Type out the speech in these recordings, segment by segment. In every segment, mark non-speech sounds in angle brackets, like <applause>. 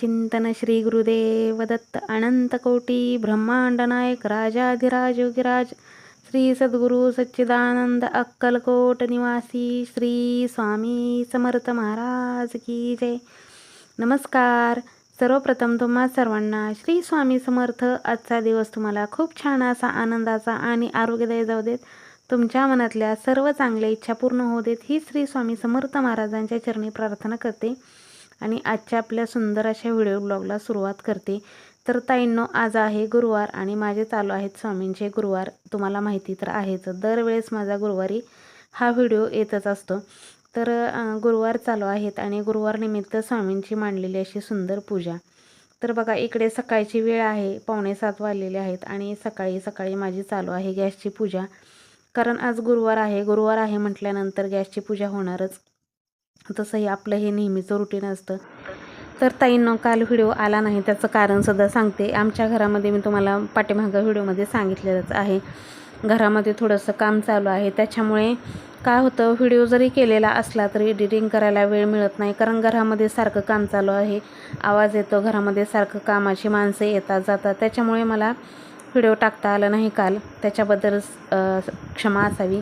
चिंतन श्री गुरुदेव दत्त अनंतकोटी ब्रह्मांड नायक राजाधिराज योगीराज श्री सद्गुरू सच्चिदानंद अक्कलकोट निवासी श्री स्वामी समर्थ महाराज की जय. नमस्कार. सर्वप्रथम तुम्हा सर्वांना श्री स्वामी समर्थ आजचा दिवस तुम्हाला खूप छान असा आनंदाचा आणि आरोग्यदायी जाऊ देत. तुमच्या मनातल्या सर्व चांगल्या इच्छा पूर्ण होऊ देत ही श्री स्वामी समर्थ महाराजांच्या चरणी प्रार्थना करते. आणि आजच्या आपल्या सुंदर अशा व्हिडिओ ब्लॉगला सुरुवात करते. तर ताईंनो आज आहे गुरुवार आणि माझे चालू आहेत स्वामींचे गुरुवार. तुम्हाला माहिती तर आहेच. दरवेळेस माझा गुरुवारी हा व्हिडिओ येतच असतो. तर गुरुवार चालू आहेत आणि गुरुवार निमित्त स्वामींची मांडलेली अशी सुंदर पूजा. तर बघा इकडे सकाळची वेळ आहे. पावणे सात वाजलेले आहेत आणि सकाळी सकाळी माझी चालू आहे गॅसची पूजा. कारण आज गुरुवार आहे. गुरुवार आहे म्हटल्यानंतर गॅसची पूजा होणारच. तसंही आपलं हे नेहमीचं रुटीन असतं. तर ताईंनो काल व्हिडिओ आला नाही त्याचं कारणसुद्धा सांगते. आमच्या घरामध्ये मी तुम्हाला पाठीमागं व्हिडिओमध्ये सांगितलेलंच आहे. घरामध्ये थोडंसं काम चालू आहे. त्याच्यामुळे काय होतं व्हिडिओ जरी केलेला असला तरी एडिटिंग करायला वेळ मिळत नाही. कारण घरामध्ये सारखं काम चालू आहे. आवाज येतो घरामध्ये सारखं कामाची माणसं येतात जातात. त्याच्यामुळे मला व्हिडिओ टाकता आला नाही काल. त्याच्याबद्दल क्षमा असावी.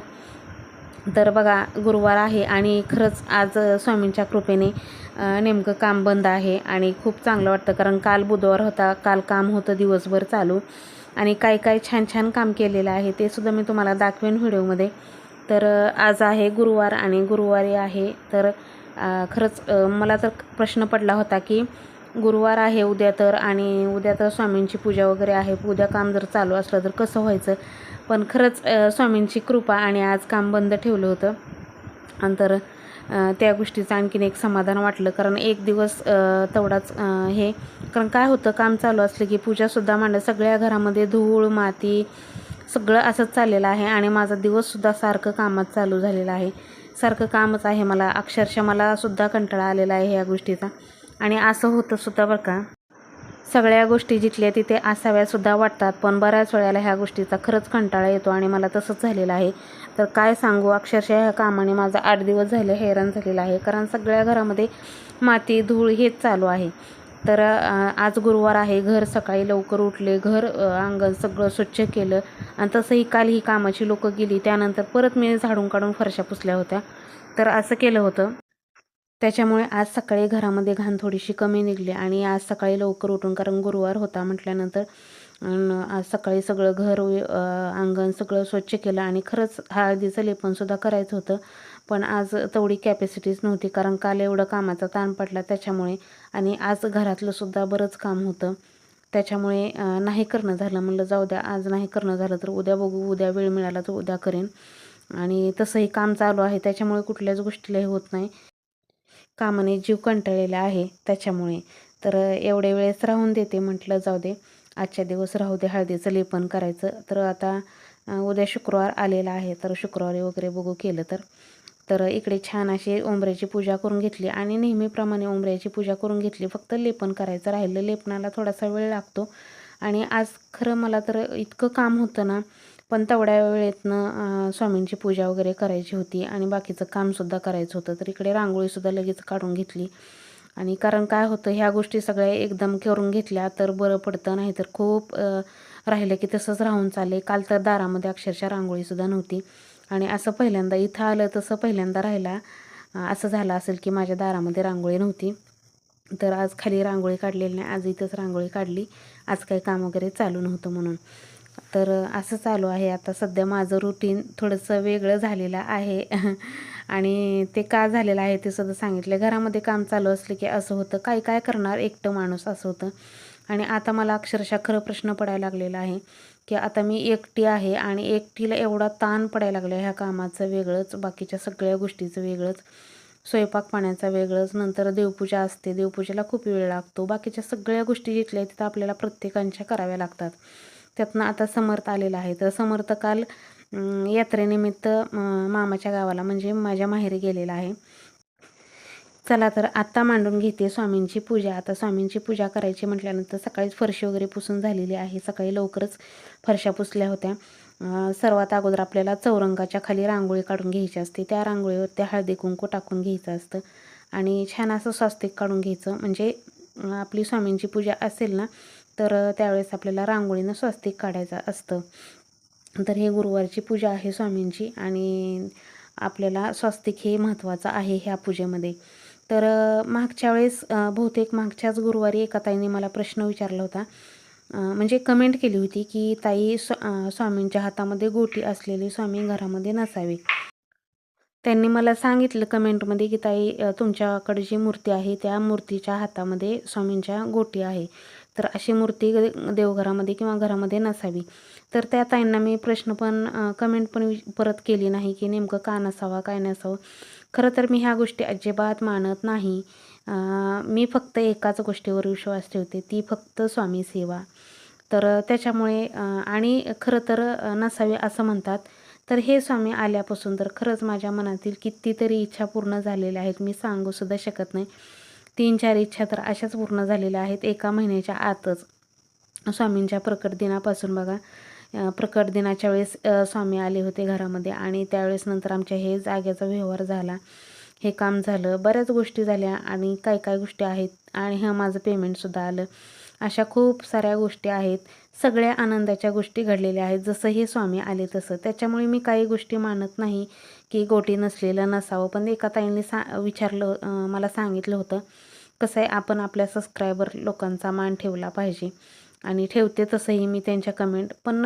तर बघा गुरुवार आहे आणि खरंच आज स्वामींच्या कृपेने नेमकं काम बंद आहे आणि खूप चांगलं वाटतं. कारण काल बुधवार होता काल काम होतं दिवसभर चालू. आणि काय काय छान छान काम केलेलं आहे ते सुद्धा मी तुम्हाला दाखवेन व्हिडिओमध्ये. तर आज आहे गुरुवार आणि गुरुवारी आहे. तर खरंच मला तर प्रश्न पडला होता की गुरुवार आहे उद्या तर आणि उद्या तर स्वामींची पूजा वगैरे आहे. उद्या काम जर चालू असलं तर कसं व्हायचं? पण खरंच स्वामींची कृपा आणि आज काम बंद ठेवलं होतं. नंतर त्या गोष्टीचं आणखीन एक समाधान वाटलं. कारण एक दिवस तेवढाच हे कारण काय होतं काम चालू असलं की पूजासुद्धा मांडलं सगळ्या घरामध्ये धूळ माती सगळं असंच चाललेलं आहे. आणि माझा दिवससुद्धा सारखं कामात चालू झालेलं आहे. सारखं कामच आहे मला. अक्षरशः मलासुद्धा कंटाळा आलेला आहे ह्या गोष्टीचा. आणि असं होतं सुद्धा बरं का. सगळ्या गोष्टी जिथल्या तिथे असाव्यासुद्धा वाटतात पण बऱ्याच वेळेला ह्या गोष्टीचा खरंच कंटाळा येतो आणि मला तसंच झालेलं आहे. तर काय सांगू अक्षरशः ह्या कामाने माझा आठ दिवस झाले हैराण झालेला आहे कारण सगळ्या घरामध्ये माती धूळ हेच चालू आहे. तर आज गुरुवार आहे घर सकाळी लवकर उठले घर अंगण सगळं स्वच्छ केलं आणि तसंही काल ही कामाची लोकं गेली त्यानंतर परत मी झाडून काढून फरशा पुसल्या होत्या. तर असं केलं होतं. त्याच्यामुळे आज सकाळी घरामध्ये घाण थोडीशी कमी निघली आणि आज सकाळी लवकर उठून कारण गुरुवार होता म्हटल्यानंतर आज सकाळी सगळं घर अंगण सगळं स्वच्छ केलं आणि खरंच हळदीचं लेपनसुद्धा करायचं होतं. पण आज तेवढी कॅपॅसिटीच नव्हती कारण काल एवढं कामाचा ताण पडला त्याच्यामुळे आणि आज घरातलंसुद्धा बरंच काम होतं. त्याच्यामुळे नाही करणं झालं. म्हणलं जाऊ द्या आज नाही करणं झालं तर उद्या बघू उद्या वेळ मिळाला तर उद्या करेन. आणि तसंही काम चालू आहे त्याच्यामुळे कुठल्याच गोष्टीलाही होत नाही. कामाने जीव कंटाळलेला आहे त्याच्यामुळे. तर एवढ्या वेळेस राहून देते म्हटलं जाऊ दे. आजच्या दिवस राहू दे हळदीचं लेपन करायचं. तर आता उद्या शुक्रवार आलेला आहे. तर शुक्रवारी वगैरे बघू केलं तर. तर इकडे छान अशी उंबऱ्याची पूजा करून घेतली आणि नेहमीप्रमाणे उंबऱ्याची पूजा करून घेतली. फक्त लेपन करायचं राहिलं. लेपनाला थोडासा वेळ लागतो. आणि आज खरं मला तर इतकं काम होतं ना पण तेवढ्या वेळेतनं स्वामींची पूजा वगैरे करायची होती आणि बाकीचं कामसुद्धा करायचं होतं. तर इकडे रांगोळीसुद्धा लगेच काढून घेतली. आणि कारण काय होतं ह्या गोष्टी सगळ्या एकदम करून घेतल्या तर बरं पडतं नाही तर खूप राहिलं की तसंच राहून चालले काल तर दारामध्ये अक्षरशः रांगोळीसुद्धा नव्हती. आणि असं पहिल्यांदा इथं आलं तसं पहिल्यांदा राहिला. असं झालं असेल की माझ्या दारामध्ये रांगोळी नव्हती. तर आज खाली रांगोळी काढलेली नाही आज इथंच रांगोळी काढली. आज काही काम वगैरे चालू नव्हतं म्हणून. तर असं चालू आहे. आता सध्या माझं रुटीन थोडंसं वेगळं झालेलं आहे. <laughs> आणि ते का झालेलं आहे ते सुद्धा सांगितलं. घरामध्ये काम चालू असले की असं होतं. काय काय करणार? एकटं माणूस असं होतं. आणि आता मला अक्षरशः खरं प्रश्न पडायला लागलेला आहे की आता मी एकटी आहे आणि एकटीला एवढा ताण पडायला लागला ह्या कामाचं वेगळंच बाकीच्या सगळ्या गोष्टीचं वेगळंच. स्वयंपाक पाण्याचा वेगळंच नंतर देवपूजा असते. देवपूजेला खूप वेळ लागतो. बाकीच्या सगळ्या गोष्टी जिथल्या तिथं आपल्याला प्रत्येकांच्या कराव्या लागतात. त्यातनं आता समर्थ आलेला आहे. तर समर्थ काल यात्रेनिमित्त मामाच्या गावाला म्हणजे माझ्या माहेरी गेलेला आहे. चला तर आत्ता मांडून घेते स्वामींची पूजा. आता स्वामींची पूजा करायची म्हटल्यानंतर सकाळीच फरशी वगैरे पुसून झालेली आहे. सकाळी लवकरच फरशा पुसल्या होत्या. सर्वात अगोदर आपल्याला चौरंगाच्या खाली रांगोळी काढून घ्यायची असते. त्या रांगोळीवर त्या हळदी कुंकू टाकून घ्यायचं असतं. आणि छान असं स्वास्तिक काढून घ्यायचं. म्हणजे आपली स्वामींची पूजा असेल ना तर त्यावेळेस आपल्याला रांगोळीनं स्वस्तिक काढायचं असतं. तर हे गुरुवारची पूजा आहे स्वामींची आणि आपल्याला स्वस्तिक हे महत्त्वाचं आहे ह्या पूजेमध्ये. तर मागच्या वेळेस बहुतेक मागच्याच गुरुवारी एका ताईने मला प्रश्न विचारला होता. म्हणजे कमेंट केली होती की ताई स्वा स्वामींच्या हातामध्ये गोटी असलेली स्वामी घरामध्ये नसावी. त्यांनी मला सांगितलं कमेंटमध्ये की ताई तुमच्याकडे जी मूर्ती आहे त्या मूर्तीच्या हातामध्ये स्वामींच्या गोटी आहे. तर अशी मूर्ती देवघरामध्ये किंवा घरामध्ये नसावी. तर त्या ताईंना मी प्रश्न पण कमेंट पण वि- परत केली नाही की नेमकं का नसावा काय नसावं. खरं तर मी ह्या गोष्टी अजिबात मानत नाही. मी फक्त एकाच गोष्टीवर विश्वास ठेवते ती फक्त स्वामी सेवा. तर त्याच्यामुळे आणि खरं तर नसावी नसावे असं म्हणतात तर हे स्वामी आल्यापासून तर खरंच माझ्या मनातील कितीतरी इच्छा पूर्ण झालेल्या आहेत. मी सांगूसुद्धा शकत नाही. तीन चार इच्छा तर अशाच पूर्ण झालेल्या आहेत. एका महिन्याच्या आतच स्वामींच्या प्रकट दिनापासून बघा प्रकट दिनाच्या वेळेस स्वामी आले होते घरामध्ये आणि त्यावेळेस नंतर आमच्या हे जागेचा व्यवहार झाला. हे काम झालं. बऱ्याच गोष्टी झाल्या आणि काय काय गोष्टी आहेत आणि हं माझं पेमेंटसुद्धा आलं. अशा खूप साऱ्या गोष्टी आहेत. सगळ्या आनंदाच्या गोष्टी घडलेल्या आहेत. जसं हे स्वामी आले तसं. त्याच्यामुळे मी काही गोष्टी मानत नाही की गोटी नसलेलं नसावं. पण एका ताईंनी सा विचारलं मला सांगितलं होतं कसं आहे आपण आपल्या सबस्क्रायबर लोकांचा मान ठेवला पाहिजे. आणि ठेवते तसंही मी त्यांच्या कमेंट पण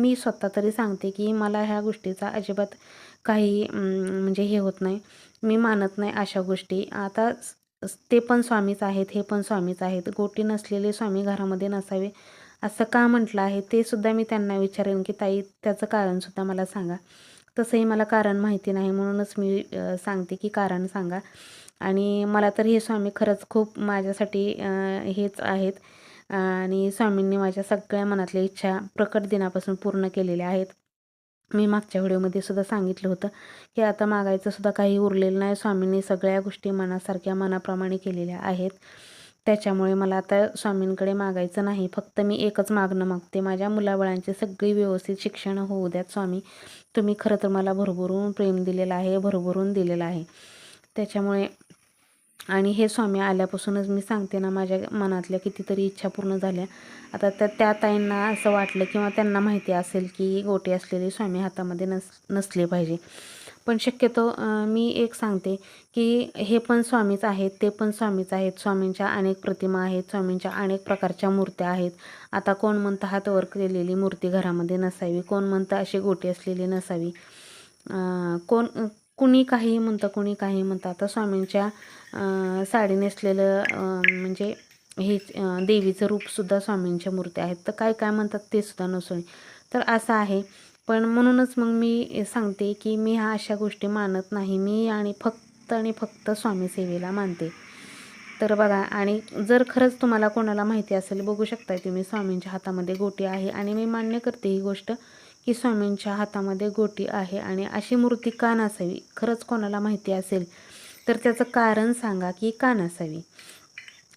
मी स्वतः तरी सांगते की मला ह्या गोष्टीचा अजिबात काही म्हणजे हे होत नाही. मी मानत नाही अशा गोष्टी. आता ते पण स्वामीच आहेत हे पण स्वामीच आहेत. गोटी नसलेले स्वामी घरामध्ये नसावे असं का म्हटलं आहे? ते सुद्धा मी त्यांना विचारेन की ताई त्याचं कारणसुद्धा मला सांगा. तसंही मला कारण माहिती नाही म्हणूनच मी सांगते की कारण सांगा. आणि मला तर हे स्वामी खरंच खूप माझ्यासाठी हेच आहेत. आणि स्वामींनी माझ्या सगळ्या मनातल्या इच्छा प्रकट दिनापासून पूर्ण केलेल्या आहेत. मी मागच्या व्हिडिओमध्ये सुद्धा सांगितलं होतं की आता मागायचं सुद्धा काही उरलेलं नाही. स्वामींनी सगळ्या गोष्टी मनासारख्या मनाप्रमाणे केलेल्या आहेत. त्याच्यामुळे मला आता स्वामींकडे मागायचं नाही. फक्त मी एकच मागणं मागते. माझ्या मुलाबाळांची सगळी व्यवस्थित शिक्षण होऊ द्यात स्वामी. तुम्ही खरं तर मला भरभरून प्रेम दिलेलं आहे भरभरून दिलेलं आहे. त्याच्यामुळे आणि हे स्वामी आल्यापासूनच मी सांगते ना माझ्या मनातल्या कितीतरी इच्छा पूर्ण झाल्या. आता त्या त्या ताईंना असं वाटलं किंवा त्यांना माहिती असेल की गोटे असलेले स्वामी हातामध्ये नस नसले पाहिजे. पण शक्यतो मी एक सांगते की हे पण स्वामीच आहेत ते पण स्वामीच आहेत. स्वामींच्या अनेक प्रतिमा आहेत स्वामींच्या अनेक प्रकारच्या मूर्त्या आहेत. आता कोण म्हणतं हातवर केलेली मूर्ती घरामध्ये नसावी कोण म्हणतं अशी गोटी असलेली नसावी. कोण कुणी काही म्हणतं कुणी काही म्हणतं. आता स्वामींच्या साडी नेसलेलं म्हणजे हे देवीचं रूपसुद्धा स्वामींच्या मूर्ती आहेत. तर काय काय म्हणतात ते सुद्धा नसून. तर असं आहे. पण म्हणूनच मग मी सांगते की मी ह्या अशा गोष्टी मानत नाही. मी आणि फक्त आणि फक्त स्वामी सेवेला मानते. तर बघा आणि जर खरंच तुम्हाला कोणाला माहिती असेल बघू शकताय तुम्ही स्वामींच्या हातामध्ये गोटी आहे. आणि मी मान्य करते ही गोष्ट की स्वामींच्या हातामध्ये गोटी आहे आणि अशी मूर्ती का नसावी? खरंच कोणाला माहिती असेल? तर त्याचं कारण सांगा की का नसावी?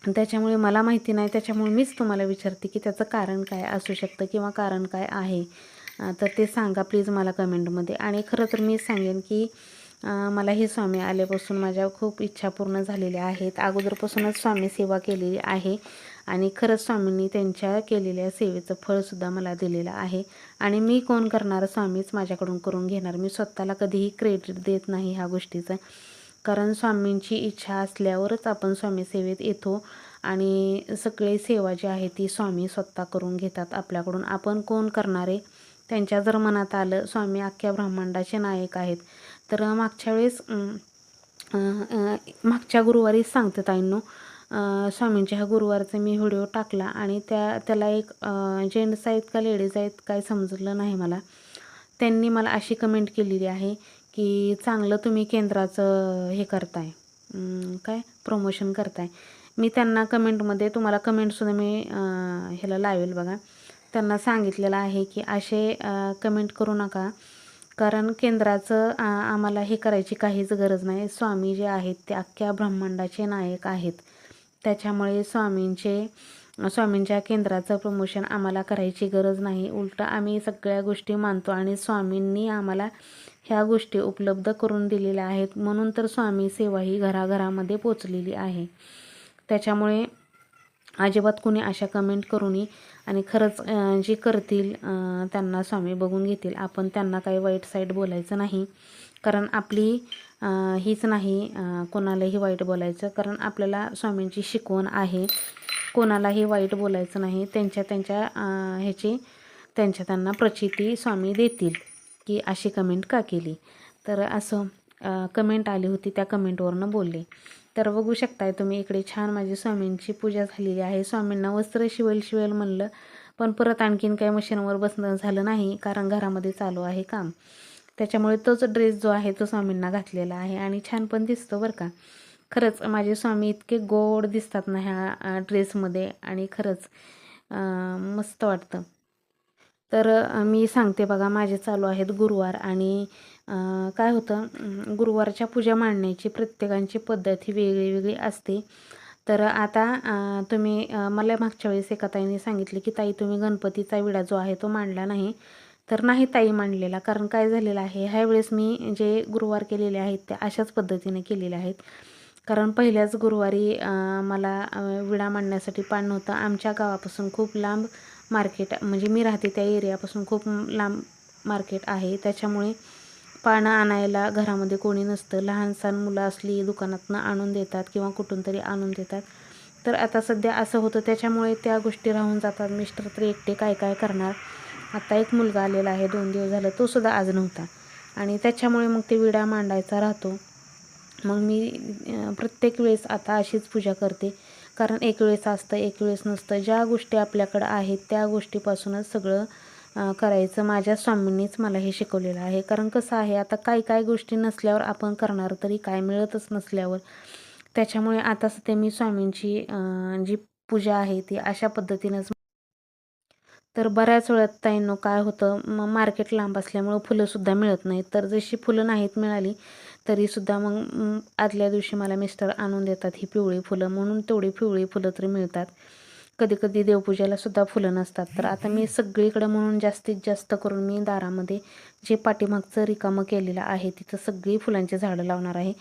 त्याच्यामुळे मला माहिती नाही. त्याच्यामुळे मीच तुम्हाला विचारते की त्याचं कारण काय असू शकतं किंवा कारण काय आहे? तर ते सांगा. प्लीज मला कमेंटमध्ये. आणि खरं तर मी सांगेन की मला हे स्वामी आल्यापासून माझ्या खूप इच्छा पूर्ण झालेल्या आहेत. अगोदरपासूनच स्वामी सेवा केलेली आहे. आणि खरंच स्वामींनी त्यांच्या केलेल्या सेवेचं फळसुद्धा मला दिलेलं आहे. आणि मी कोण करणार स्वामीच माझ्याकडून करून घेणार. मी स्वतःला कधीही क्रेडिट देत नाही ह्या गोष्टीचं. कारण स्वामींची इच्छा असल्यावरच आपण स्वामी सेवेत येतो. आणि सगळी सेवा जी आहे ती स्वामी स्वतः करून घेतात आपल्याकडून. आपण कोण करणारे? त्यांच्या जर मनात आलं स्वामी अख्ख्या ब्रह्मांडाचे नायक आहेत. तर मागच्या वेळेस मागच्या गुरुवारीच सांगते ताईंनो. स्वामींच्या ह्या गुरुवारचा मी व्हिडिओ टाकला आणि त्या त्याला एक जेंट्स आहेत का लेडीज आहेत काय समजलं नाही मला. त्यांनी मला अशी कमेंट केलेली आहे की चांगलं तुम्ही केंद्राचं हे करताय. काय? प्रमोशन करताय. मी त्यांना कमेंटमध्ये तुम्हाला कमेंटसुद्धा मी ह्याला लावेल बघा. त्यांना सांगितलेलं आहे की असे कमेंट करू नका. कारण केंद्राचं आम्हाला हे करायची काहीच गरज नाही. स्वामी जे आहेत ते अख्ख्या ब्रह्मांडाचे नायक आहेत. त्याच्यामुळे स्वामींचे स्वामींच्या केंद्राचं प्रमोशन आम्हाला करायची गरज नाही. उलटं आम्ही सगळ्या गोष्टी मानतो आणि स्वामींनी आम्हाला ह्या गोष्टी उपलब्ध करून दिलेल्या आहेत. म्हणून तर स्वामी सेवा ही घराघरामध्ये पोचलेली आहे. त्याच्यामुळे अजिबात कुणी अशा कमेंट करू नये आणि खरंच जी जे करतील त्यांना स्वामी बघून घेतील. आपण त्यांना काही वाईट साईड बोलायचं नाही. कारण आपली हीच नाही कोणालाही वाईट बोलायचं. कारण आपल्याला स्वामींची शिकवण आहे. कोणालाही वाईट बोलायचं नाही. त्यांच्या त्यांच्या ह्याची त्यांच्या त्यांना प्रचिती स्वामी देतील. की अशी कमेंट का केली? तर असं कमेंट आली होती त्या कमेंटवरनं बोलले. तर बघू शकताय तुम्ही इकडे छान माझी स्वामींची पूजा झालेली आहे. स्वामींना वस्त्र शिवेल शिवेल म्हणलं. पण परत आणखीन काही मशीनवर बसणं झालं नाही. कारण घरामध्ये चालू आहे काम. त्याच्यामुळे तोच ड्रेस जो आहे तो स्वामींना घातलेला आहे आणि छान पण दिसतो बरं का. खरंच माझे स्वामी इतके गोड दिसतात ना ह्या ड्रेसमध्ये आणि खरंच मस्त वाटतं. तर मी सांगते बघा माझे चालू आहेत गुरुवार आणि काय होतं गुरुवारच्या पूजा मांडण्याची प्रत्येकांची पद्धत ही वेगळी वेगळी असते. तर आता तुम्ही मला मागच्या वेळेस एका ताईने सांगितले की ताई तुम्ही गणपतीचा विडा जो आहे तो मांडला नाही. तर नाही ताई मांडलेला. कारण काय झालेलं आहे ह्या वेळेस मी जे गुरुवार केलेले आहेत ते अशाच पद्धतीने केलेले आहेत. कारण पहिल्याच गुरुवारी मला विडा मांडण्यासाठी पान नव्हतं. आमच्या गावापासून खूप लांब मार्केट म्हणजे मी राहते त्या एरियापासून खूप लांब मार्केट आहे. त्याच्यामुळे पानं आणायला घरामध्ये कोणी नसतं. लहान सहान मुलं असली दुकानातनं आणून देतात किंवा कुठून तरी आणून देतात. तर आता सध्या असं होतं. त्याच्यामुळे त्या गोष्टी राहून जातात. मिस्टर तर एकटे काय काय करणार? आता एक मुलगा आलेला आहे दोन दिवस झालं तो सुद्धा आज नव्हता. आणि त्याच्यामुळे मग ते विडा मांडायचा राहतो. मग मी प्रत्येक वेळेस आता अशीच पूजा करते. कारण एक वेळेस असतं एक वेळेस नसतं. ज्या गोष्टी आपल्याकडं आहेत त्या गोष्टीपासूनच सगळं करायचं. माझ्या स्वामींनीच मला हे शिकवलेलं आहे. कारण कसं आहे आता काही काही गोष्टी नसल्यावर आपण करणार तरी काय मिळतच नसल्यावर. त्याच्यामुळे आता सध्या मी स्वामींची जी पूजा आहे ती अशा पद्धतीनंच तर बऱ्याच वेळात ताईंनो काय होतं मग मार्केट लांब असल्यामुळं फुलंसुद्धा मिळत नाहीत. तर जशी फुलं नाहीत मिळाली तरीसुद्धा मग आदल्या दिवशी मला मिस्टर आणून देतात ही पिवळी फुलं. म्हणून तेवढी पिवळी फुलं तरी मिळतात. कधी कधी देवपूजेला सुद्धा फुलं नसतात. तर आता मी सगळीकडे म्हणून जास्तीत जास्त करून मी दारामध्ये जे पाठीमागचं रिकामं केलेलं आहे तिथं सगळी फुलांची झाडं लावणार आहे.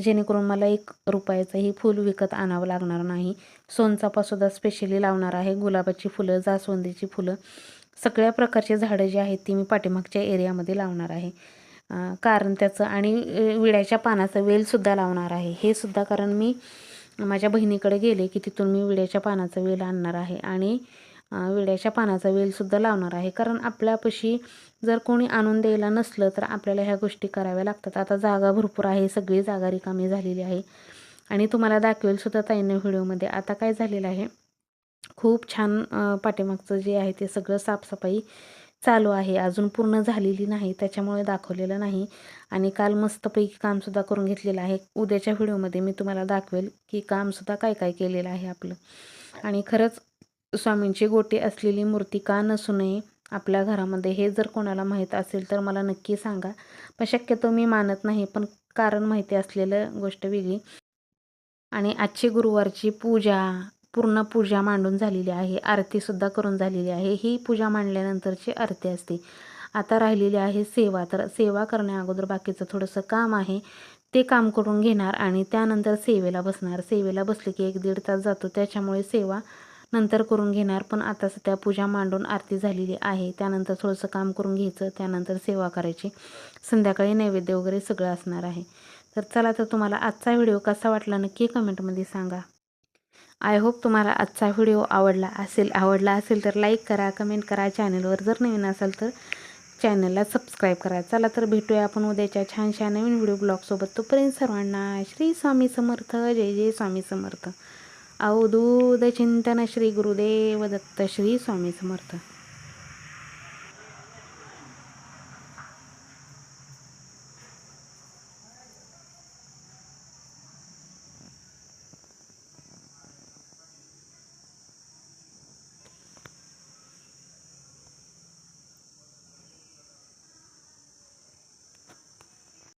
जेणेकरून मला एक रुपयाचंही फूल विकत आणावं लागणार नाही. सोनचापासुद्धा स्पेशली लावणार आहे. गुलाबाची फुलं जास्वंदीची फुलं सगळ्या प्रकारची झाडं जी आहेत ती मी पाठीमागच्या एरियामध्ये लावणार आहे. कारण त्याचं आणि विड्याच्या पानाचं वेलसुद्धा लावणार आहे. हे सुद्धा कारण मी माझ्या बहिणीकडे गेले की तिथून मी विड्याच्या पानाचा वेल आणणार आहे आणि विड्याच्या पानाचा वेलसुद्धा लावणार आहे. कारण आपल्यापाशी जर कोणी आणून द्यायला नसलं तर आपल्याला ह्या गोष्टी कराव्या लागतात. आता जागा भरपूर आहे सगळी जागा रिकामी झालेली आहे. आणि तुम्हाला दाखवेल सुद्धा ताईंना व्हिडिओमध्ये. आता काय झालेलं आहे खूप छान पाठीमागचं जे आहे ते सगळं साफसफाई चालू आहे. अजून पूर्ण झालेली नाही त्याच्यामुळे दाखवलेलं नाही. आणि काल मस्तपैकी कामसुद्धा करून घेतलेलं आहे. उद्याच्या व्हिडिओमध्ये मी तुम्हाला दाखवेल की कामसुद्धा काय काय केलेलं आहे आपलं. आणि खरंच स्वामींची गोटी असलेली मूर्ती का नसू नये आपल्या घरामध्ये हे जर कोणाला माहीत असेल तर मला नक्की सांगा. पण शक्यतो मी मानत नाही पण कारण माहिती असलेलं गोष्ट वेगळी. आणि आजची गुरुवारची पूजा पूर्ण पूजा मांडून झालेली आहे. आरतीसुद्धा करून झालेली आहे. ही पूजा मांडल्यानंतरची आरती असते. आता राहिलेली आहे सेवा. तर सेवा करण्या अगोदर बाकीचं थोडंसं काम आहे. ते काम करून घेणार आणि त्यानंतर सेवेला बसणार. सेवेला बसले की एक दीड तास जातो. त्याच्यामुळे सेवा नंतर करून घेणार. पण आता सध्या पूजा मांडून आरती झालेली आहे. त्यानंतर थोडंसं काम करून घ्यायचं. त्यानंतर सेवा करायची. संध्याकाळी नैवेद्य वगैरे सगळं असणार आहे. तर चला तर तुम्हाला आजचा व्हिडिओ कसा वाटला नक्की कमेंटमध्ये सांगा. आय होप तुम्हाला आजचा व्हिडिओ आवडला असेल आवडला असेल तर लाईक करा कमेंट करा. चॅनलवर जर नवीन असाल तर चॅनलला सबस्क्राईब करा. चला तर भेटूया आपण उद्याच्या छानशा नवीन व्हिडिओ ब्लॉगसोबत तोपर्यंत सर्वांना श्री स्वामी समर्थ जय जय स्वामी समर्थ. अवधूत चिंतन श्री गुरुदेव दत्त श्री स्वामी समर्थ.